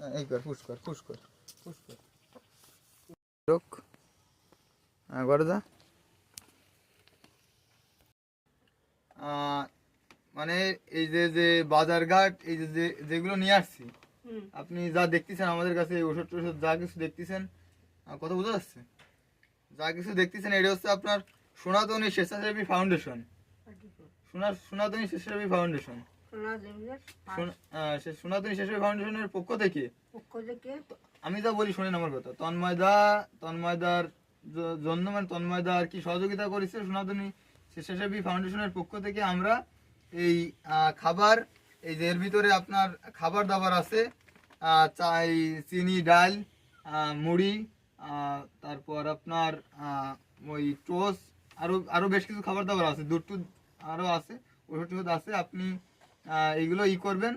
এই কর পুশ কর পুশ কর পুশ কর। রোক করে আহ, মানে এই যে যে বাজারঘাট এই যে যে- যেগুলো নিয়ে আসছি আপনি যা দেখতেছেন আমাদের কাছে ওষুধ টষুধ যা কিছু দেখতেছেন কথা বোঝা যাচ্ছে? যা কিছু দেখতেছেন এটা হচ্ছে আপনার সনাতনী স্বেচ্ছাসেবী ফাউন্ডেশন। সোনা সনাতনী স্বেচ্ছাসেবী ফাউন্ডেশন। সে সনাতনী স্বেচ্ছাসেবী ফাউন্ডেশনের পক্ষ থেকে পক্ষ থেকে আমি যা বলি শোনেন আমার কথা। তন্ময়দা তন্ময়দার জন্য মানে তন্ময়দা আর কি সহযোগিতা করেছে সনাতনী স্বেচ্ছাসেবী ফাউন্ডেশনের পক্ষ থেকে আমরা এই খাবার এই যে এর ভিতরে আপনার খাবার দাবার আছে চাই চিনি ডাল মুড়ি তারপর আপনার ওই টোস্ট আরও আরও বেশ কিছু খাবার দাবার আছে। দুধ টুধ আরও আছে ওষুধ টুধ আছে। আপনি এইগুলো ই করবেন।